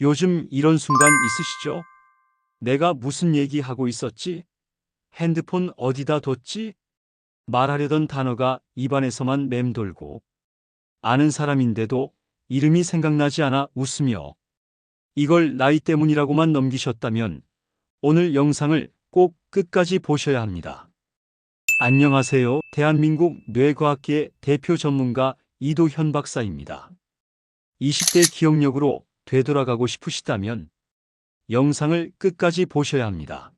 요즘 이런 순간 있으시죠? 내가 무슨 얘기하고 있었지? 핸드폰 어디다 뒀지? 말하려던 단어가 입안에서만 맴돌고 아는 사람인데도 이름이 생각나지 않아 웃으며 이걸 나이 때문이라고만 넘기셨다면 오늘 영상을 꼭 끝까지 보셔야 합니다. 안녕하세요. 대한민국 뇌과학계 대표 전문가 이도현 박사입니다. 20대 기억력으로 되돌아가고 싶으시다면 영상을 끝까지 보셔야 합니다.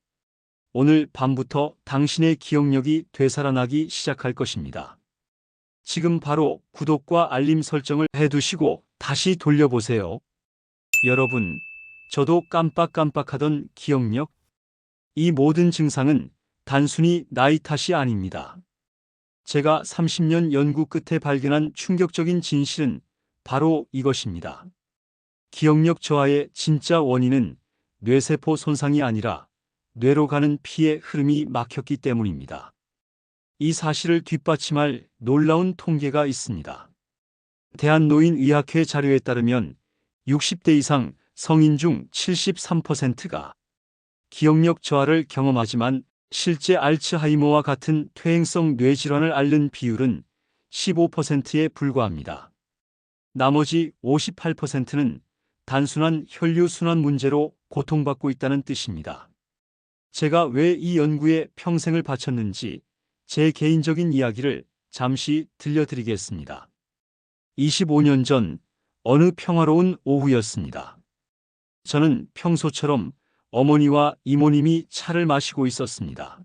오늘 밤부터 당신의 기억력이 되살아나기 시작할 것입니다. 지금 바로 구독과 알림 설정을 해두시고 다시 돌려보세요. 여러분, 저도 깜빡깜빡하던 기억력? 이 모든 증상은 단순히 나이 탓이 아닙니다. 제가 30년 연구 끝에 발견한 충격적인 진실은 바로 이것입니다. 기억력 저하의 진짜 원인은 뇌세포 손상이 아니라 뇌로 가는 피의 흐름이 막혔기 때문입니다. 이 사실을 뒷받침할 놀라운 통계가 있습니다. 대한노인의학회 자료에 따르면 60대 이상 성인 중 73%가 기억력 저하를 경험하지만 실제 알츠하이머와 같은 퇴행성 뇌질환을 앓는 비율은 15%에 불과합니다. 나머지 58%는 단순한 혈류순환 문제로 고통받고 있다는 뜻입니다. 제가 왜 이 연구에 평생을 바쳤는지 제 개인적인 이야기를 잠시 들려드리겠습니다. 25년 전 어느 평화로운 오후였습니다. 저는 평소처럼 어머니와 이모님이 차를 마시고 있었습니다.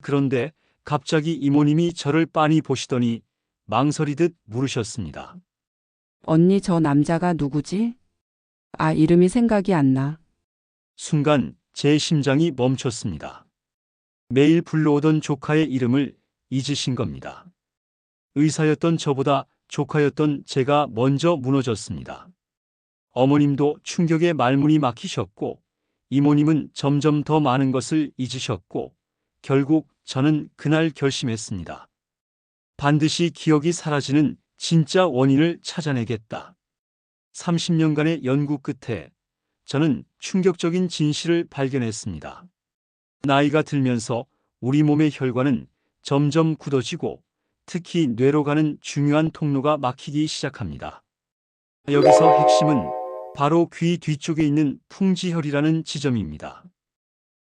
그런데 갑자기 이모님이 저를 빤히 보시더니 망설이듯 물으셨습니다. 언니 저 남자가 누구지? 아, 이름이 생각이 안 나. 순간 제 심장이 멈췄습니다. 매일 불러오던 조카의 이름을 잊으신 겁니다. 의사였던 저보다 조카였던 제가 먼저 무너졌습니다. 어머님도 충격에 말문이 막히셨고, 이모님은 점점 더 많은 것을 잊으셨고, 결국 저는 그날 결심했습니다. 반드시 기억이 사라지는 진짜 원인을 찾아내겠다. 30년간의 연구 끝에 저는 충격적인 진실을 발견했습니다. 나이가 들면서 우리 몸의 혈관은 점점 굳어지고 특히 뇌로 가는 중요한 통로가 막히기 시작합니다. 여기서 핵심은 바로 귀 뒤쪽에 있는 풍지혈이라는 지점입니다.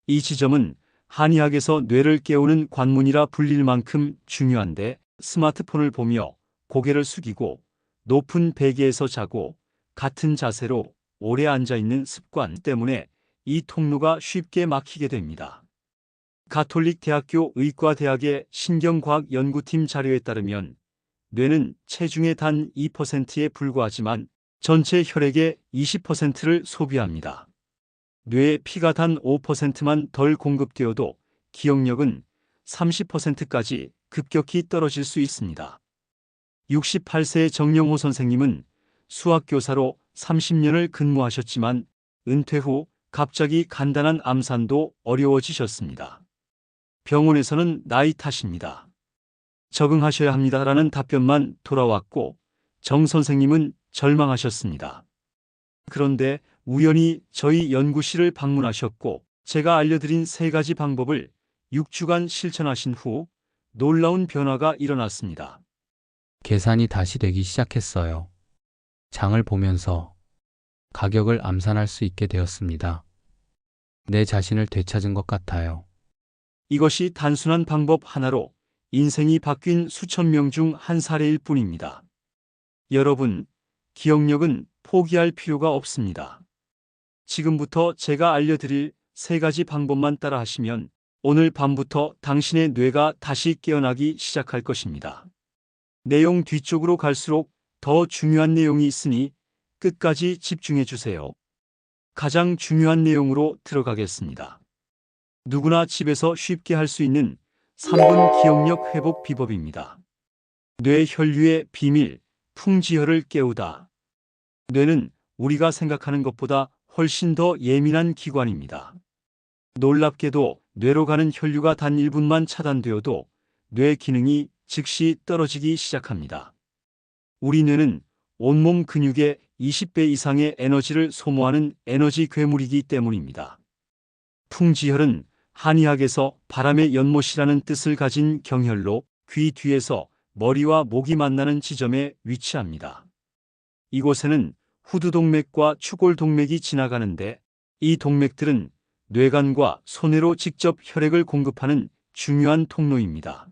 이 지점은 한의학에서 뇌를 깨우는 관문이라 불릴 만큼 중요한데 스마트폰을 보며 고개를 숙이고 높은 베개에서 자고 같은 자세로 오래 앉아 있는 습관 때문에 이 통로가 쉽게 막히게 됩니다. 가톨릭 대학교 의과대학의 신경과학 연구팀 자료에 따르면 뇌는 체중의 단 2%에 불과하지만 전체 혈액의 20%를 소비합니다. 뇌에 피가 단 5%만 덜 공급되어도 기억력은 30%까지 급격히 떨어질 수 있습니다. 68세의 정영호 선생님은 수학교사로 30년을 근무하셨지만 은퇴 후 갑자기 간단한 암산도 어려워지셨습니다. 병원에서는 나이 탓입니다. 적응하셔야 합니다라는 답변만 돌아왔고 정 선생님은 절망하셨습니다. 그런데 우연히 저희 연구실을 방문하셨고 제가 알려드린 세 가지 방법을 6주간 실천하신 후 놀라운 변화가 일어났습니다. 계산이 다시 되기 시작했어요. 장을 보면서 가격을 암산할 수 있게 되었습니다. 내 자신을 되찾은 것 같아요. 이것이 단순한 방법 하나로 인생이 바뀐 수천 명 중 한 사례일 뿐입니다. 여러분, 기억력은 포기할 필요가 없습니다. 지금부터 제가 알려드릴 세 가지 방법만 따라 하시면 오늘 밤부터 당신의 뇌가 다시 깨어나기 시작할 것입니다. 내용 뒤쪽으로 갈수록 더 중요한 내용이 있으니 끝까지 집중해 주세요. 가장 중요한 내용으로 들어가겠습니다. 누구나 집에서 쉽게 할 수 있는 3분 기억력 회복 비법입니다. 뇌 혈류의 비밀, 풍지혈을 깨우다. 뇌는 우리가 생각하는 것보다 훨씬 더 예민한 기관입니다. 놀랍게도 뇌로 가는 혈류가 단 1분만 차단되어도 뇌 기능이 즉시 떨어지기 시작합니다. 우리 뇌는 온몸 근육의 20배 이상의 에너지를 소모하는 에너지 괴물이기 때문입니다. 풍지혈은 한의학에서 바람의 연못이라는 뜻을 가진 경혈로 귀 뒤에서 머리와 목이 만나는 지점에 위치합니다. 이곳에는 후두동맥과 추골동맥이 지나가는데 이 동맥들은 뇌관과 손해로 직접 혈액을 공급하는 중요한 통로입니다.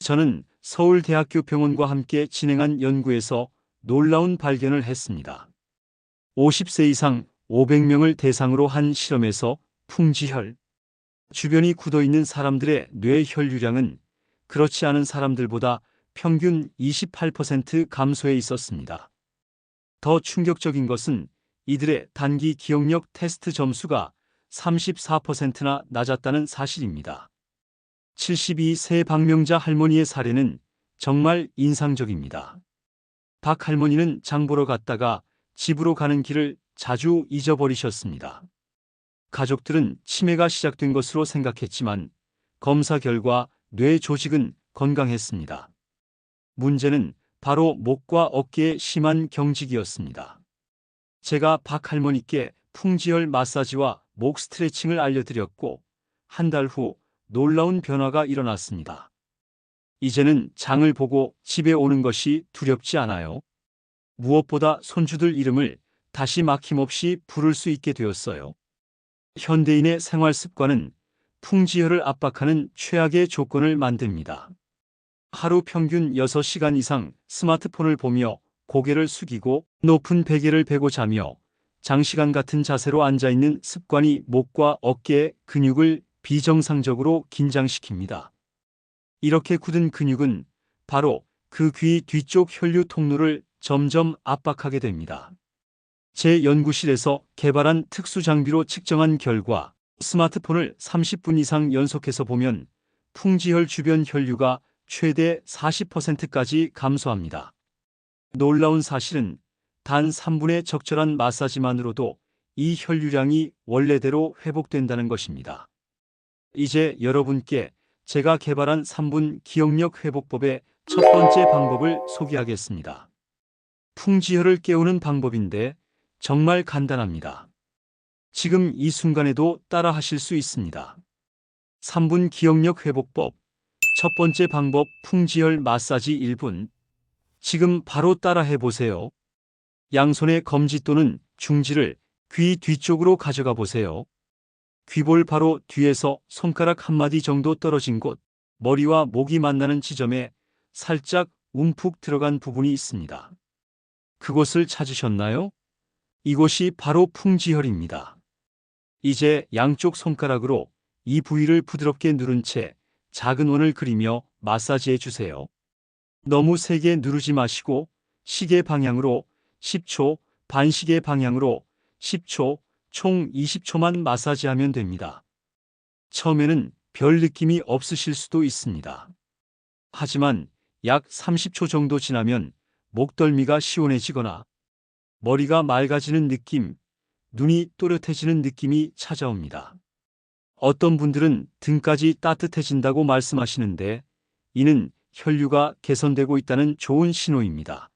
저는 서울대학교 병원과 함께 진행한 연구에서 놀라운 발견을 했습니다. 50세 이상 500명을 대상으로 한 실험에서 풍지혈, 주변이 굳어 있는 사람들의 뇌 혈류량은 그렇지 않은 사람들보다 평균 28% 감소해 있었습니다. 더 충격적인 것은 이들의 단기 기억력 테스트 점수가 34%나 낮았다는 사실입니다. 72세 박명자 할머니의 사례는 정말 인상적입니다. 박 할머니는 장 보러 갔다가 집으로 가는 길을 자주 잊어버리셨습니다. 가족들은 치매가 시작된 것으로 생각했지만 검사 결과 뇌 조직은 건강했습니다. 문제는 바로 목과 어깨의 심한 경직이었습니다. 제가 박 할머니께 풍지혈 마사지와 목 스트레칭을 알려드렸고 한 달 후 놀라운 변화가 일어났습니다. 이제는 장을 보고 집에 오는 것이 두렵지 않아요. 무엇보다 손주들 이름을 다시 막힘없이 부를 수 있게 되었어요. 현대인의 생활 습관은 풍지혈을 압박하는 최악의 조건을 만듭니다. 하루 평균 6시간 이상 스마트폰을 보며 고개를 숙이고 높은 베개를 베고 자며 장시간 같은 자세로 앉아 있는 습관이 목과 어깨의 근육을 비정상적으로 긴장시킵니다. 이렇게 굳은 근육은 바로 그 귀 뒤쪽 혈류 통로를 점점 압박하게 됩니다. 제 연구실에서 개발한 특수 장비로 측정한 결과 스마트폰을 30분 이상 연속해서 보면 풍지혈 주변 혈류가 최대 40%까지 감소합니다. 놀라운 사실은 단 3분의 적절한 마사지만으로도 이 혈류량이 원래대로 회복된다는 것입니다. 이제 여러분께 제가 개발한 3분 기억력 회복법의 첫 번째 방법을 소개하겠습니다. 풍지혈을 깨우는 방법인데 정말 간단합니다. 지금 이 순간에도 따라 하실 수 있습니다. 3분 기억력 회복법. 첫 번째 방법 풍지혈 마사지 1분. 지금 바로 따라 해보세요. 양손의 검지 또는 중지를 귀 뒤쪽으로 가져가 보세요. 귀볼 바로 뒤에서 손가락 한 마디 정도 떨어진 곳, 머리와 목이 만나는 지점에 살짝 움푹 들어간 부분이 있습니다. 그곳을 찾으셨나요? 이곳이 바로 풍지혈입니다. 이제 양쪽 손가락으로 이 부위를 부드럽게 누른 채 작은 원을 그리며 마사지해 주세요. 너무 세게 누르지 마시고 시계 방향으로 10초, 반시계 방향으로 10초, 총 20초만 마사지하면 됩니다. 처음에는 별 느낌이 없으실 수도 있습니다. 하지만 약 30초 정도 지나면 목덜미가 시원해지거나 머리가 맑아지는 느낌, 눈이 또렷해지는 느낌이 찾아옵니다. 어떤 분들은 등까지 따뜻해진다고 말씀하시는데 이는 혈류가 개선되고 있다는 좋은 신호입니다.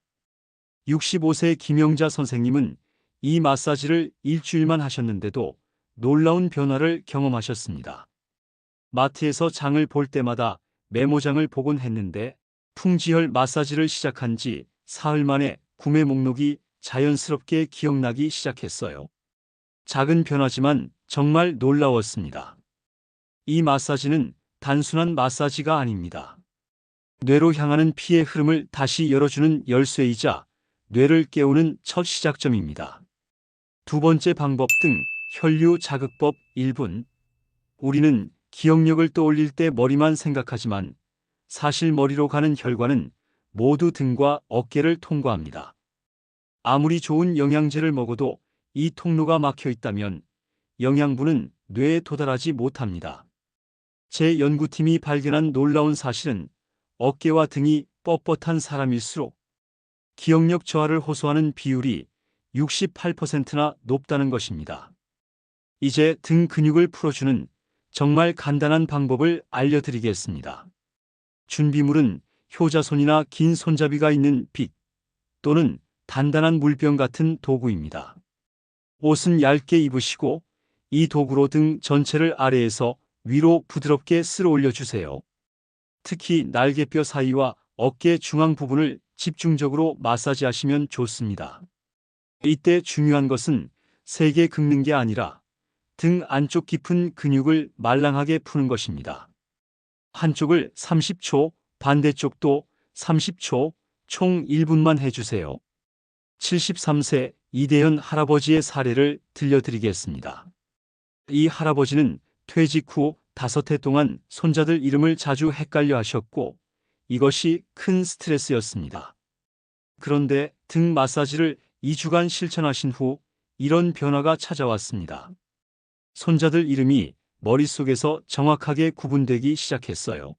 65세 김영자 선생님은 이 마사지를 일주일만 하셨는데도 놀라운 변화를 경험하셨습니다. 마트에서 장을 볼 때마다 메모장을 보곤 했는데 풍지혈 마사지를 시작한 지 사흘 만에 구매 목록이 자연스럽게 기억나기 시작했어요. 작은 변화지만 정말 놀라웠습니다. 이 마사지는 단순한 마사지가 아닙니다. 뇌로 향하는 피의 흐름을 다시 열어주는 열쇠이자 뇌를 깨우는 첫 시작점입니다. 두 번째 방법 등 혈류 자극법 1분. 우리는 기억력을 떠올릴 때 머리만 생각하지만 사실 머리로 가는 혈관은 모두 등과 어깨를 통과합니다. 아무리 좋은 영양제를 먹어도 이 통로가 막혀 있다면 영양분은 뇌에 도달하지 못합니다. 제 연구팀이 발견한 놀라운 사실은 어깨와 등이 뻣뻣한 사람일수록 기억력 저하를 호소하는 비율이 68%나 높다는 것입니다. 이제 등 근육을 풀어주는 정말 간단한 방법을 알려드리겠습니다. 준비물은 효자손이나 긴 손잡이가 있는 빗 또는 단단한 물병 같은 도구입니다. 옷은 얇게 입으시고 이 도구로 등 전체를 아래에서 위로 부드럽게 쓸어 올려주세요. 특히 날개뼈 사이와 어깨 중앙 부분을 집중적으로 마사지하시면 좋습니다. 이때 중요한 것은 세게 긁는 게 아니라 등 안쪽 깊은 근육을 말랑하게 푸는 것입니다. 한쪽을 30초, 반대쪽도 30초, 총 1분만 해주세요. 73세 이대현 할아버지의 사례를 들려드리겠습니다. 이 할아버지는 퇴직 후 다섯 해 동안 손자들 이름을 자주 헷갈려 하셨고 이것이 큰 스트레스였습니다. 그런데 등 마사지를 2주간 실천하신 후 이런 변화가 찾아왔습니다. 손자들 이름이 머릿속에서 정확하게 구분되기 시작했어요.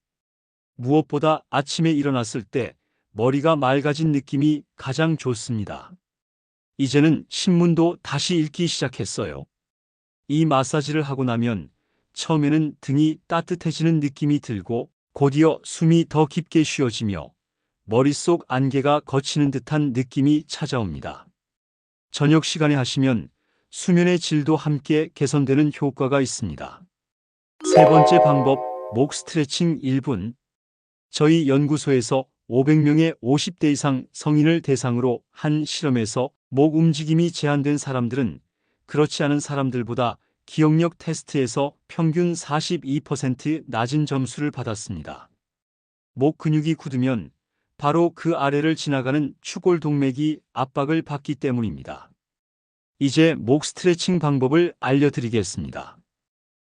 무엇보다 아침에 일어났을 때 머리가 맑아진 느낌이 가장 좋습니다. 이제는 신문도 다시 읽기 시작했어요. 이 마사지를 하고 나면 처음에는 등이 따뜻해지는 느낌이 들고 곧이어 숨이 더 깊게 쉬어지며 머릿속 안개가 걷히는 듯한 느낌이 찾아옵니다. 저녁 시간에 하시면 수면의 질도 함께 개선되는 효과가 있습니다. 세 번째 방법, 목 스트레칭 1분. 저희 연구소에서 500명의 50대 이상 성인을 대상으로 한 실험에서 목 움직임이 제한된 사람들은 그렇지 않은 사람들보다 기억력 테스트에서 평균 42% 낮은 점수를 받았습니다. 목 근육이 굳으면 바로 그 아래를 지나가는 추골 동맥이 압박을 받기 때문입니다. 이제 목 스트레칭 방법을 알려드리겠습니다.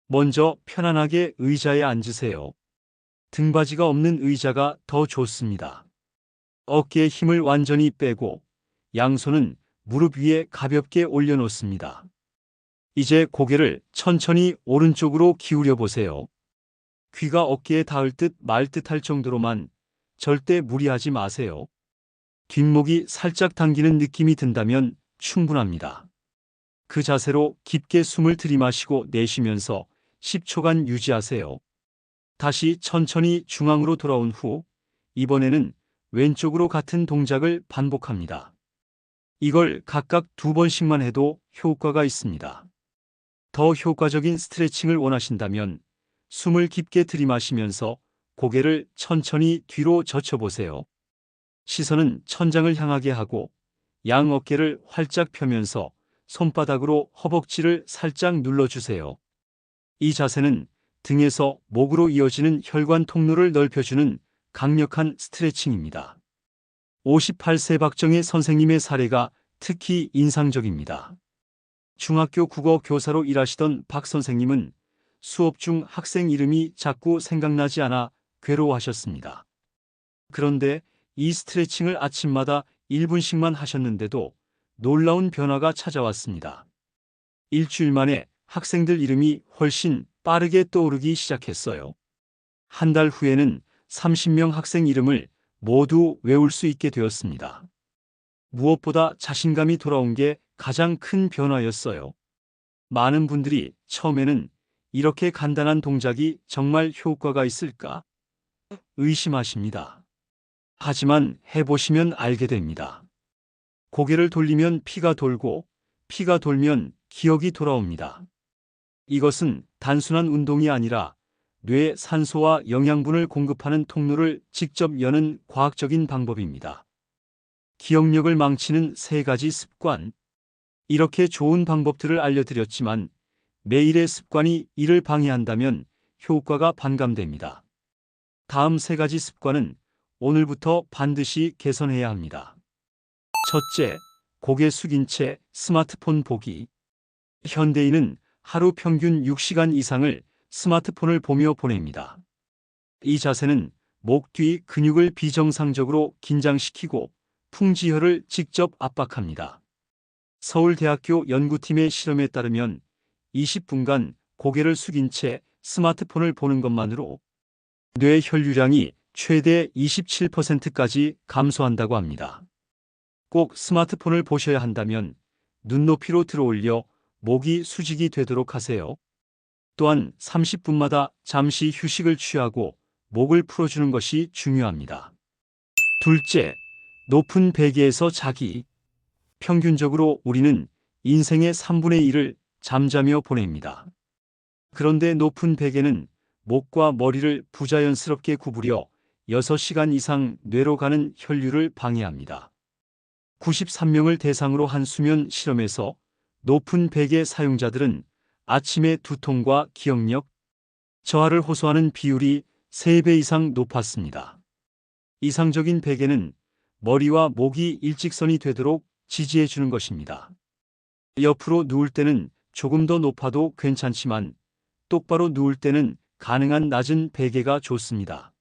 먼저 편안하게 의자에 앉으세요. 등받이가 없는 의자가 더 좋습니다. 어깨에 힘을 완전히 빼고 양손은 무릎 위에 가볍게 올려놓습니다. 이제 고개를 천천히 오른쪽으로 기울여 보세요. 귀가 어깨에 닿을 듯 말 듯 할 정도로만 절대 무리하지 마세요. 뒷목이 살짝 당기는 느낌이 든다면 충분합니다. 그 자세로 깊게 숨을 들이마시고 내쉬면서 10초간 유지하세요. 다시 천천히 중앙으로 돌아온 후 이번에는 왼쪽으로 같은 동작을 반복합니다. 이걸 각각 두 번씩만 해도 효과가 있습니다. 더 효과적인 스트레칭을 원하신다면 숨을 깊게 들이마시면서 고개를 천천히 뒤로 젖혀보세요. 시선은 천장을 향하게 하고 양 어깨를 활짝 펴면서 손바닥으로 허벅지를 살짝 눌러주세요. 이 자세는 등에서 목으로 이어지는 혈관 통로를 넓혀주는 강력한 스트레칭입니다. 58세 박정혜 선생님의 사례가 특히 인상적입니다. 중학교 국어 교사로 일하시던 박 선생님은 수업 중 학생 이름이 자꾸 생각나지 않아 괴로워하셨습니다. 그런데 이 스트레칭을 아침마다 1분씩만 하셨는데도 놀라운 변화가 찾아왔습니다. 일주일 만에 학생들 이름이 훨씬 빠르게 떠오르기 시작했어요. 한 달 후에는 30명 학생 이름을 모두 외울 수 있게 되었습니다. 무엇보다 자신감이 돌아온 게 가장 큰 변화였어요. 많은 분들이 처음에는 이렇게 간단한 동작이 정말 효과가 있을까? 의심하십니다. 하지만 해보시면 알게 됩니다. 고개를 돌리면 피가 돌고 피가 돌면 기억이 돌아옵니다. 이것은 단순한 운동이 아니라 뇌에 산소와 영양분을 공급하는 통로를 직접 여는 과학적인 방법입니다. 기억력을 망치는 세 가지 습관. 이렇게 좋은 방법들을 알려드렸지만 매일의 습관이 이를 방해한다면 효과가 반감됩니다. 다음 세 가지 습관은 오늘부터 반드시 개선해야 합니다. 첫째, 고개 숙인 채 스마트폰 보기. 현대인은 하루 평균 6시간 이상을 스마트폰을 보며 보냅니다. 이 자세는 목 뒤 근육을 비정상적으로 긴장시키고 풍지혈을 직접 압박합니다. 서울대학교 연구팀의 실험에 따르면 20분간 고개를 숙인 채 스마트폰을 보는 것만으로 뇌 혈류량이 최대 27%까지 감소한다고 합니다. 꼭 스마트폰을 보셔야 한다면 눈높이로 들어올려 목이 수직이 되도록 하세요. 또한 30분마다 잠시 휴식을 취하고 목을 풀어주는 것이 중요합니다. 둘째, 높은 베개에서 자기. 평균적으로 우리는 인생의 3분의 1을 잠자며 보냅니다. 그런데 높은 베개는 목과 머리를 부자연스럽게 구부려 6시간 이상 뇌로 가는 혈류를 방해합니다. 93명을 대상으로 한 수면 실험에서 높은 베개 사용자들은 아침의 두통과 기억력, 저하를 호소하는 비율이 3배 이상 높았습니다. 이상적인 베개는 머리와 목이 일직선이 되도록 지지해 주는 것입니다. 옆으로 누울 때는 조금 더 높아도 괜찮지만 똑바로 누울 때는 가능한 낮은 베개가 좋습니다.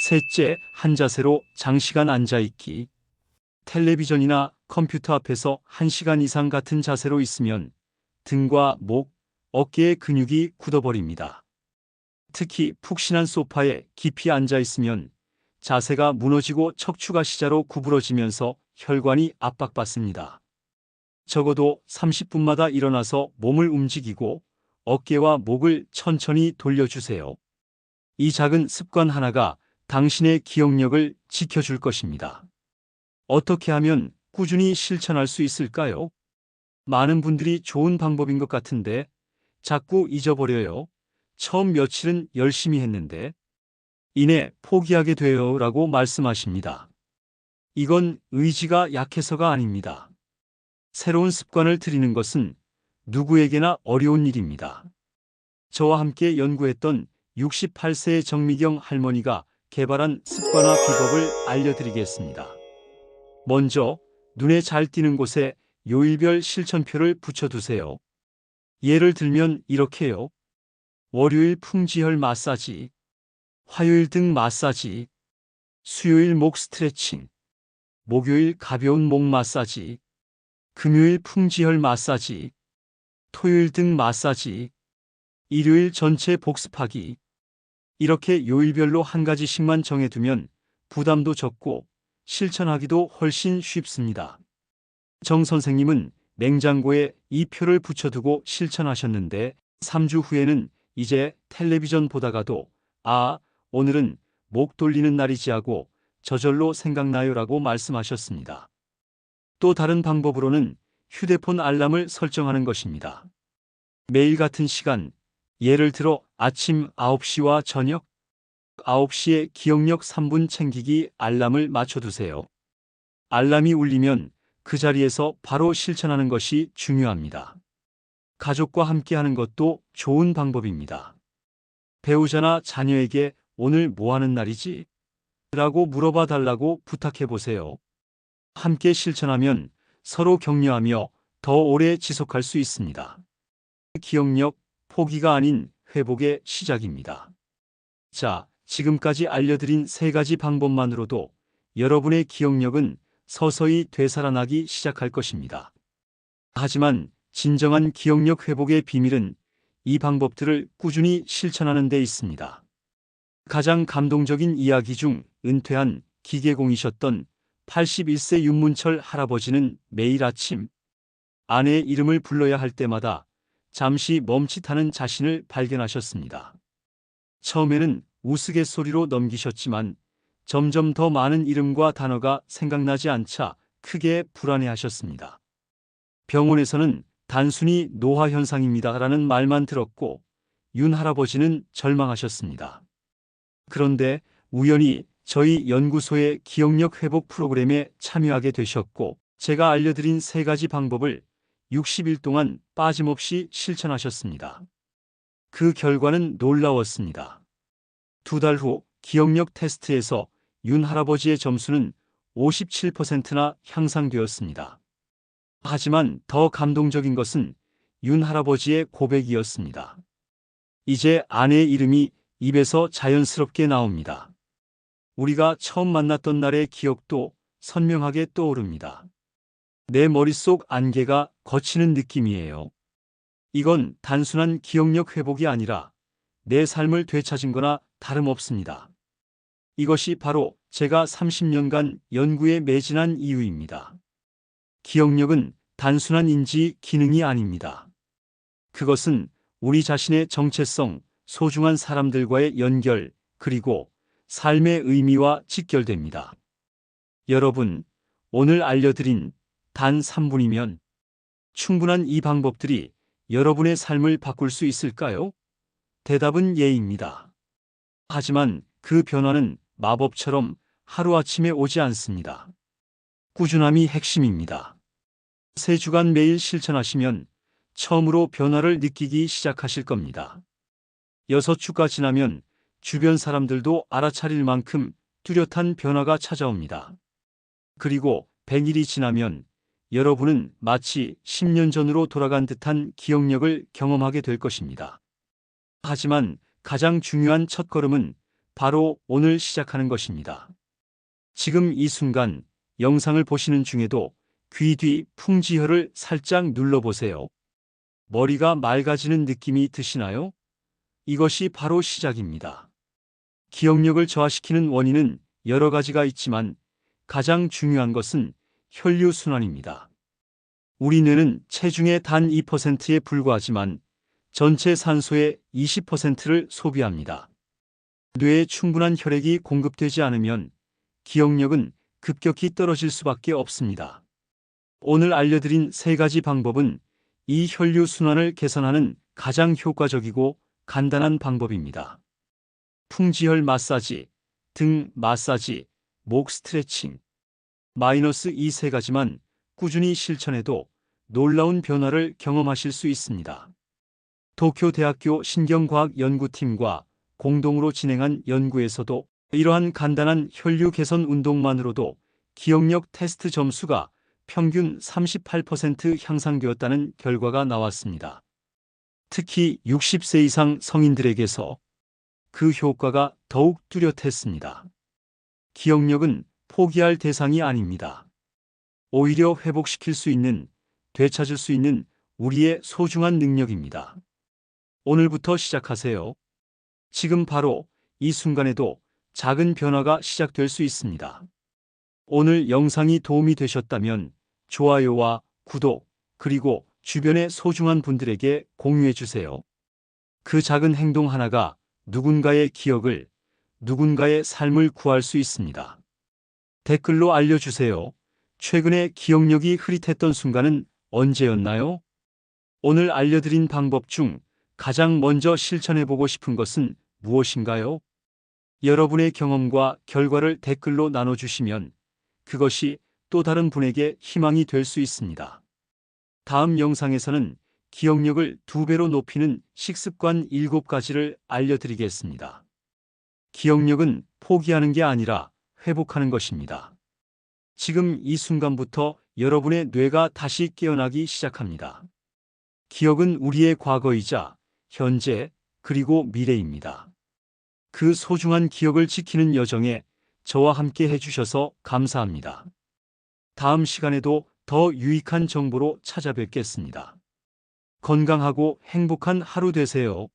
셋째, 한 자세로 장시간 앉아있기. 텔레비전이나 컴퓨터 앞에서 1시간 이상 같은 자세로 있으면 등과 목, 어깨의 근육이 굳어버립니다. 특히 푹신한 소파에 깊이 앉아 있으면 자세가 무너지고 척추가 시자로 구부러지면서 혈관이 압박받습니다. 적어도 30분마다 일어나서 몸을 움직이고 어깨와 목을 천천히 돌려주세요. 이 작은 습관 하나가 당신의 기억력을 지켜줄 것입니다. 어떻게 하면 꾸준히 실천할 수 있을까요? 많은 분들이 좋은 방법인 것 같은데 자꾸 잊어버려요. 처음 며칠은 열심히 했는데 이내 포기하게 돼요 라고 말씀하십니다. 이건 의지가 약해서가 아닙니다. 새로운 습관을 들이는 것은 누구에게나 어려운 일입니다. 저와 함께 연구했던 68세의 정미경 할머니가 개발한 습관화 비법을 알려드리겠습니다. 먼저 눈에 잘 띄는 곳에 요일별 실천표를 붙여두세요. 예를 들면 이렇게요. 월요일 풍지혈 마사지, 화요일 등 마사지, 수요일 목 스트레칭, 목요일 가벼운 목 마사지, 금요일 풍지혈 마사지, 토요일 등 마사지, 일요일 전체 복습하기. 이렇게 요일별로 한 가지씩만 정해두면 부담도 적고 실천하기도 훨씬 쉽습니다. 정 선생님은 냉장고에 이 표를 붙여두고 실천하셨는데 3주 후에는 이제 텔레비전 보다가도 아, 오늘은 목 돌리는 날이지 하고 저절로 생각나요라고 말씀하셨습니다. 또 다른 방법으로는 휴대폰 알람을 설정하는 것입니다. 매일 같은 시간, 예를 들어 아침 9시와 저녁 9시에 기억력 3분 챙기기 알람을 맞춰두세요. 알람이 울리면 그 자리에서 바로 실천하는 것이 중요합니다. 가족과 함께 하는 것도 좋은 방법입니다. 배우자나 자녀에게 오늘 뭐 하는 날이지? 라고 물어봐 달라고 부탁해 보세요. 함께 실천하면 서로 격려하며 더 오래 지속할 수 있습니다. 기억력 포기가 아닌 회복의 시작입니다. 자, 지금까지 알려드린 세 가지 방법만으로도 여러분의 기억력은 서서히 되살아나기 시작할 것입니다. 하지만 진정한 기억력 회복의 비밀은 이 방법들을 꾸준히 실천하는 데 있습니다. 가장 감동적인 이야기 중 은퇴한 기계공이셨던 81세 윤문철 할아버지는 매일 아침 아내의 이름을 불러야 할 때마다 잠시 멈칫하는 자신을 발견하셨습니다. 처음에는 우스갯소리로 넘기셨지만 점점 더 많은 이름과 단어가 생각나지 않자 크게 불안해하셨습니다. 병원에서는 단순히 노화 현상입니다라는 말만 들었고 윤 할아버지는 절망하셨습니다. 그런데 우연히 저희 연구소의 기억력 회복 프로그램에 참여하게 되셨고 제가 알려드린 세 가지 방법을 60일 동안 빠짐없이 실천하셨습니다. 그 결과는 놀라웠습니다. 두 달 후 기억력 테스트에서 윤 할아버지의 점수는 57%나 향상되었습니다. 하지만 더 감동적인 것은 윤 할아버지의 고백이었습니다. 이제 아내의 이름이 입에서 자연스럽게 나옵니다. 우리가 처음 만났던 날의 기억도 선명하게 떠오릅니다. 내 머릿속 안개가 거치는 느낌이에요. 이건 단순한 기억력 회복이 아니라 내 삶을 되찾은 거나 다름없습니다. 이것이 바로 제가 30년간 연구에 매진한 이유입니다. 기억력은 단순한 인지 기능이 아닙니다. 그것은 우리 자신의 정체성, 소중한 사람들과의 연결, 그리고 삶의 의미와 직결됩니다. 여러분, 오늘 알려드린 단 3분이면 충분한 이 방법들이 여러분의 삶을 바꿀 수 있을까요? 대답은 예입니다. 하지만 그 변화는 마법처럼 하루아침에 오지 않습니다. 꾸준함이 핵심입니다. 세 주간 매일 실천하시면 처음으로 변화를 느끼기 시작하실 겁니다. 여섯 주가 지나면 주변 사람들도 알아차릴 만큼 뚜렷한 변화가 찾아옵니다. 그리고 100일이 지나면 여러분은 마치 10년 전으로 돌아간 듯한 기억력을 경험하게 될 것입니다. 하지만 가장 중요한 첫걸음은 바로 오늘 시작하는 것입니다. 지금 이 순간 영상을 보시는 중에도 귀 뒤 풍지혈을 살짝 눌러보세요. 머리가 맑아지는 느낌이 드시나요? 이것이 바로 시작입니다. 기억력을 저하시키는 원인은 여러 가지가 있지만 가장 중요한 것은 혈류순환입니다. 우리 뇌는 체중의 단 2%에 불과하지만 전체 산소의 20%를 소비합니다. 뇌에 충분한 혈액이 공급되지 않으면 기억력은 급격히 떨어질 수밖에 없습니다. 오늘 알려드린 세 가지 방법은 이 혈류 순환을 개선하는 가장 효과적이고 간단한 방법입니다. 풍지혈 마사지, 등 마사지, 목 스트레칭. 마이너스 이 세 가지만 꾸준히 실천해도 놀라운 변화를 경험하실 수 있습니다. 도쿄대학교 신경과학연구팀과 공동으로 진행한 연구에서도 이러한 간단한 혈류 개선 운동만으로도 기억력 테스트 점수가 평균 38% 향상되었다는 결과가 나왔습니다. 특히 60세 이상 성인들에게서 그 효과가 더욱 뚜렷했습니다. 기억력은 포기할 대상이 아닙니다. 오히려 회복시킬 수 있는, 되찾을 수 있는 우리의 소중한 능력입니다. 오늘부터 시작하세요. 지금 바로 이 순간에도 작은 변화가 시작될 수 있습니다. 오늘 영상이 도움이 되셨다면 좋아요와 구독, 그리고 주변의 소중한 분들에게 공유해 주세요. 그 작은 행동 하나가 누군가의 기억을, 누군가의 삶을 구할 수 있습니다. 댓글로 알려주세요. 최근에 기억력이 흐릿했던 순간은 언제였나요? 오늘 알려드린 방법 중 가장 먼저 실천해보고 싶은 것은 무엇인가요? 여러분의 경험과 결과를 댓글로 나눠주시면 그것이 또 다른 분에게 희망이 될 수 있습니다. 다음 영상에서는 기억력을 두 배로 높이는 식습관 7가지를 알려드리겠습니다. 기억력은 포기하는 게 아니라 회복하는 것입니다. 지금 이 순간부터 여러분의 뇌가 다시 깨어나기 시작합니다. 기억은 우리의 과거이자 현재 그리고 미래입니다. 그 소중한 기억을 지키는 여정에 저와 함께 해주셔서 감사합니다. 다음 시간에도 더 유익한 정보로 찾아뵙겠습니다. 건강하고 행복한 하루 되세요.